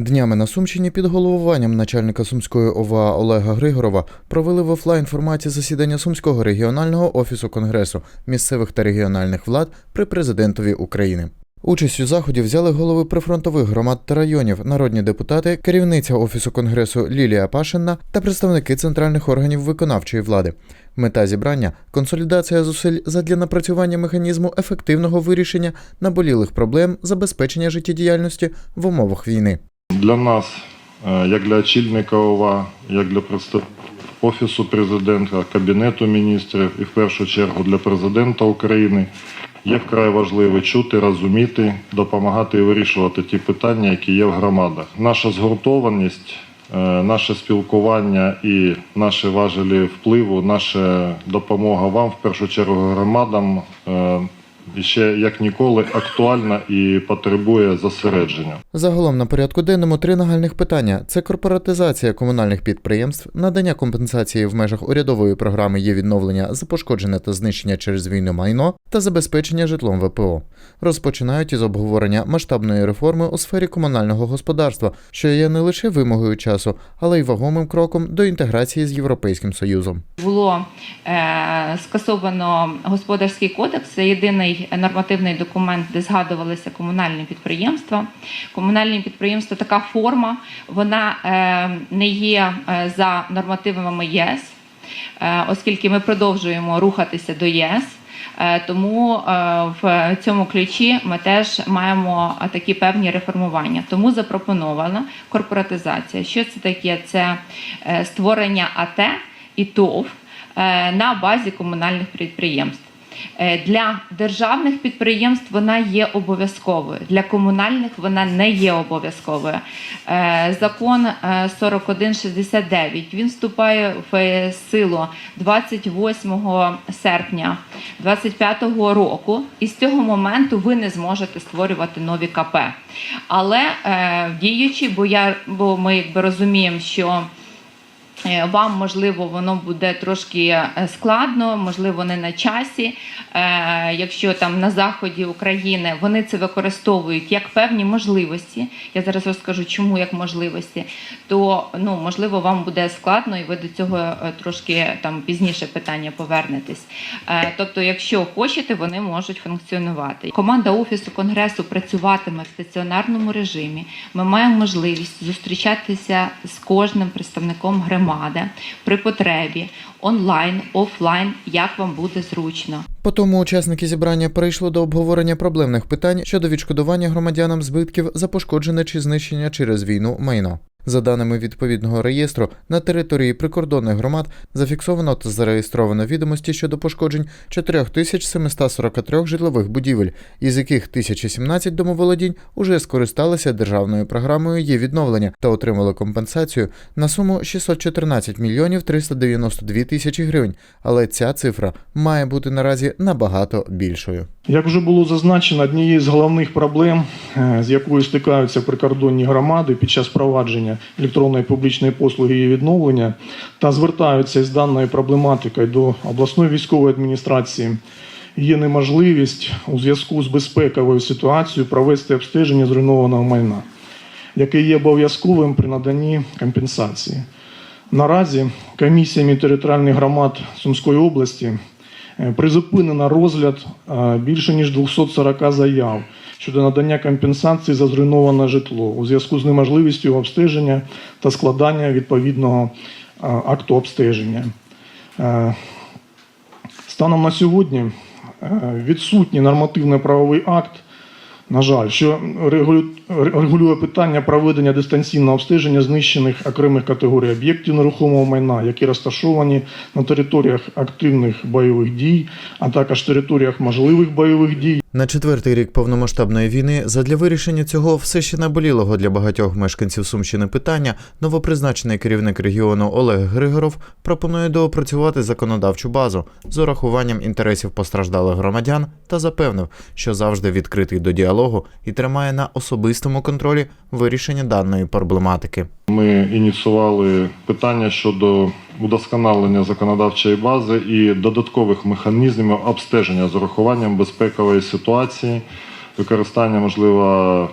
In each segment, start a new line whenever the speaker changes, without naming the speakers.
Днями на Сумщині під головуванням начальника Сумської ОВА Олега Григорова провели в офлайн форматі засідання Сумського регіонального офісу Конгресу місцевих та регіональних влад при президентові України. Участь у заході взяли голови прифронтових громад та районів, народні депутати, керівниця офісу конгресу Лілія Пашинна та представники центральних органів виконавчої влади. Мета зібрання консолідація зусиль задля напрацювання механізму ефективного вирішення наболілих проблем забезпечення життєдіяльності в умовах війни.
Для нас, е, як для очільника ОВА, як для представ... Офісу президента, Кабінету міністрів і в першу чергу для президента України, є вкрай важливо чути, розуміти, допомагати і вирішувати ті питання, які є в громадах. Наша згуртованість, е, наше спілкування і наші важелі впливу, наша допомога вам, в першу чергу громадам, е, ще як ніколи актуальна і потребує зосередження.
Загалом на порядку денному три нагальних питання: це корпоратизація комунальних підприємств, надання компенсації в межах урядової програми є відновлення за пошкоджене та знищення через війну майно та забезпечення житлом ВПО. Розпочинають із обговорення масштабної реформи у сфері комунального господарства, що є не лише вимогою часу, але й вагомим кроком до інтеграції з Європейським Союзом.
було е, скасовано господарський кодекс. Це єдиний нормативний документ, де згадувалися комунальні підприємства. Комунальні підприємства така форма, вона е, не є е, за нормативами ЄС, е, оскільки ми продовжуємо рухатися до ЄС. Тому в цьому ключі ми теж маємо такі певні реформування. Тому запропонована корпоратизація. Що це таке? Це створення АТ і ТОВ на базі комунальних підприємств. Е, Для державних підприємств вона є обов'язковою, для комунальних вона не є обов'язковою. Е, Закон е, 4169 він вступає в силу 28 серпня 2025 року, і з цього моменту ви не зможете створювати нові КП. Але е, діючі, бо я бо ми якби розуміємо, що Е, Вам можливо воно буде трошки е, складно, можливо, не на часі. Е, Якщо там на заході України вони це використовують як певні можливості. Я зараз розкажу, чому як можливості, то ну можливо вам буде складно, і ви до цього е, трошки там пізніше питання повернетесь. Е, Тобто, якщо хочете, вони можуть функціонувати. Команда офісу конгресу працюватиме в стаціонарному режимі. Ми маємо можливість зустрічатися з кожним представником громади при потребі онлайн, офлайн, як вам буде зручно.
Потому учасники зібрання перейшли до обговорення проблемних питань щодо відшкодування громадянам збитків за пошкоджене чи знищення через війну майно. За даними відповідного реєстру, на території прикордонних громад зафіксовано та зареєстровано відомості щодо пошкоджень 4743 житлових будівель, із яких 1017 домоволодінь уже скористалися державною програмою є відновлення та отримали компенсацію на суму 614 мільйонів 392 тисячі гривень. Але ця цифра має бути наразі набагато більшою.
Як вже було зазначено, однією з головних проблем, е, з якою стикаються прикордонні громади під час провадження електронної публічної послуги і відновлення та звертаються з даною проблематикою до обласної військової адміністрації, є неможливість у зв'язку з безпековою ситуацією провести обстеження зруйнованого майна, яке є обов'язковим при наданні компенсації. Наразі комісіями територіальних громад Сумської області призупинено розгляд е, більше ніж 240 заяв щодо надання компенсації за зруйноване житло у зв'язку з неможливістю обстеження та складання відповідного е, акту обстеження. Е, Станом на сьогодні е, відсутній нормативно-правовий акт, на жаль, що регулює питання проведення дистанційного обстеження знищених окремих категорій об'єктів нерухомого майна, які розташовані на територіях активних бойових дій, а також територіях можливих бойових дій.
На четвертий рік повномасштабної війни задля вирішення цього все ще наболілого для багатьох мешканців Сумщини питання новопризначений керівник регіону Олег Григоров пропонує доопрацювати законодавчу базу з урахуванням інтересів постраждалих громадян та запевнив, що завжди відкритий до діалогу і тримає на особистому контролі вирішення даної проблематики.
Ми ініціювали питання щодо удосконалення законодавчої бази і додаткових механізмів обстеження з урахуванням безпекової ситуації, використання, можливо,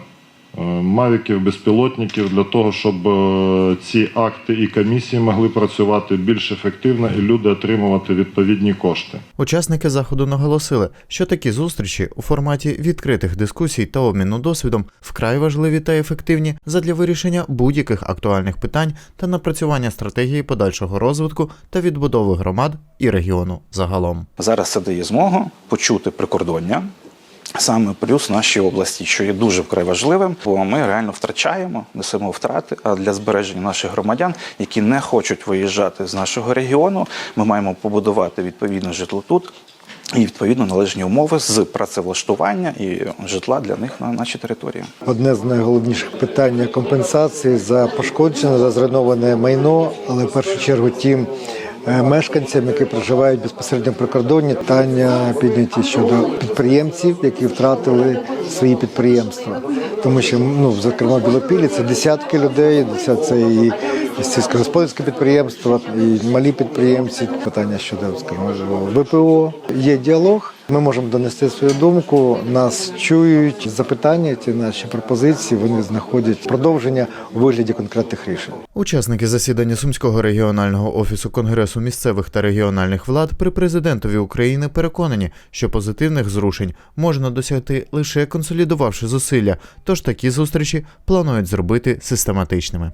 мавіків, безпілотників для того, щоб е, ці акти і комісії могли працювати більш ефективно і люди отримувати відповідні кошти.
Учасники заходу наголосили, що такі зустрічі у форматі відкритих дискусій та обміну досвідом вкрай важливі та ефективні задля вирішення будь-яких актуальних питань та напрацювання стратегії подальшого розвитку та відбудови громад і регіону загалом.
Зараз це дає змогу почути прикордоння. Саме плюс нашій області, що є дуже вкрай важливим, бо ми реально втрачаємо, несемо втрати. А для збереження наших громадян, які не хочуть виїжджати з нашого регіону, ми маємо побудувати відповідне житло тут і відповідно належні умови з працевлаштування і житла для них на нашій території.
Одне з найголовніших питань компенсації за пошкоджене, за зруйноване майно, але в першу чергу тим мешканцям, які проживають безпосередньо при кордоні, питання підняті щодо підприємців, які втратили свої підприємства. Тому що ну, зокрема Білопілі це десятки людей, це і сільськогосподарське підприємство, і малі підприємці. Питання щодо скажімо, ВПО. Є діалог. Ми можемо донести свою думку. Нас чують запитання, ті наші пропозиції. Вони знаходять продовження у вигляді конкретних рішень.
Учасники засідання Сумського регіонального офісу Конгресу місцевих та регіональних влад при президентові України переконані, що позитивних зрушень можна досягти лише консолідувавши зусилля, тож такі зустрічі планують зробити систематичними.